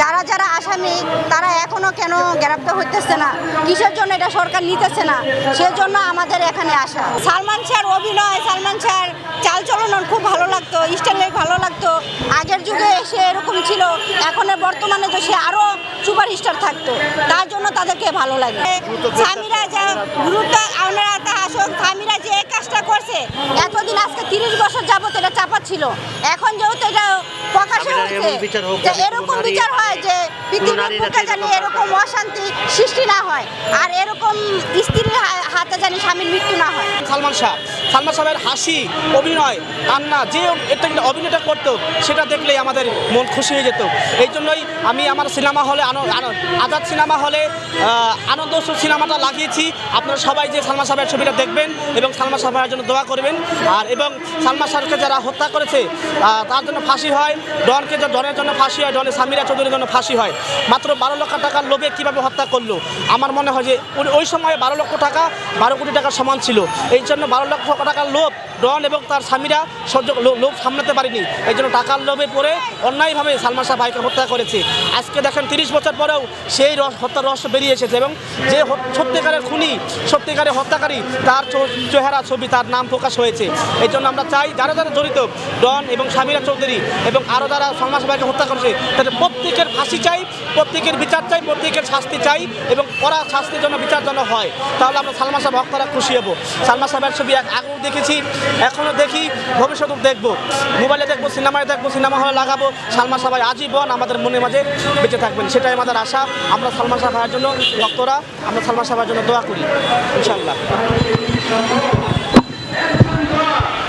যারা যারা আসামি তারা এখনও কেন গ্রেপ্তার হইতেছে না? কিসের জন্য এটা সরকার নিতেছে না? সেজন্য আমাদের এখানে আসা। সালমান শাহর অভিনয় সালমান শাহর চালচলন খুব ভালো লাগতো স্টাইলে ভালো লাগতো। আগের যুগে সে এরকম ছিল এখন বর্তমানে তো সে আরও সুপার স্টার থাকতো। তার জন্য তাদেরকে ভালো লাগে। স্বামীরা যা গুরুত্ব আপনারা তা আসুক স্বামীরা যে কাজটা করছে এতদিন আজকে তিরিশ বছর যাবত এটা চাপা ছিল। এখন যেহেতু এটা প্রকাশে হোক যে এরকম বিচার হয় যে পৃথিবীর বুকে জানি এরকম অশান্তি সৃষ্টি না হয় আর এরকম স্ত্রীর হাতে জানি স্বামীর মৃত্যু না হয়। সালমান শাহ সালমান শাহের হাসি, অভিনয়, কান্না, যে এটা কিন্তু অভিনয়টা করতো, সেটা দেখলেই আমাদের মন খুশি হয়ে যেত। এই জন্যই আমি আমার সিনেমা হলে আজাদ সিনেমা হলে আনন্দ সিনেমাটা লাগিয়েছি। আপনারা সবাই যে সালমান শাহের ছবিটা দেখবেন এবং সালমান শাহের জন্য দোয়া করবেন। আর এবং সালমান শাহকে যারা হত্যা করেছে তার জন্য ফাঁসি হয়, ডনকে যে ডনের জন্য ফাঁসি হয় ডনের সামিরা চৌধুরীর জন্য ফাঁসি হয়। মাত্র বারো লক্ষ টাকার লোভে কীভাবে হত্যা করল? আমার মনে হয় যে ওই সময় বারো লক্ষ টাকা, বারো কোটি টাকার সমান ছিল। এই জন্য বারো লক্ষ টাকার লোভ, ডন এবং তার স্বামীরা সহ্য লোভ সামলাতে পারেনি। এই জন্য টাকার লোভে পড়ে অন্যায়ভাবে সালমান শাহ ভাইকে হত্যা করেছে। আজকে দেখেন তিরিশ বছর পরেও সেই হত্যার রহস্য বেরিয়ে এসেছে এবং যে সত্যিকারের খুনি, সত্যিকারের হত্যাকারী, তার চেহারা, ছবি, তার নাম প্রকাশ হয়েছে। এই জন্য আমরা চাই যারা যারা জড়িত, ডন এবং সামিরা চৌধুরী এবং আরও যারা সালমান শাহ ভাইকে হত্যা করেছে, তাদের প্রত্যেকের ফাঁসি চাই, প্রত্যেকের বিচার চাই, প্রত্যেকের শাস্তি চাই এবং কড়া শাস্তির জন্য বিচার জন্য হয়। তাহলে আমরা সালমান শাহ ভক্তরা খুশি হব। সালমান সাহেবের ছবি আগ- আগেও দেখেছি এখনও দেখি, ভবিষ্যতেও দেখব। মোবাইলে দেখব, সিনেমায় দেখব, সিনেমা হলে লাগাবো, সালমা সাহাই আজীবন আমাদের মনে মাঝে বেঁচে থাকবেন। সেটাই আমাদের আশা। আমরা সালমা ভাইয়ের জন্য ভক্তরা, আমরা সালমা শাহ জন্য দোয়া করি ইনশাল্লাহ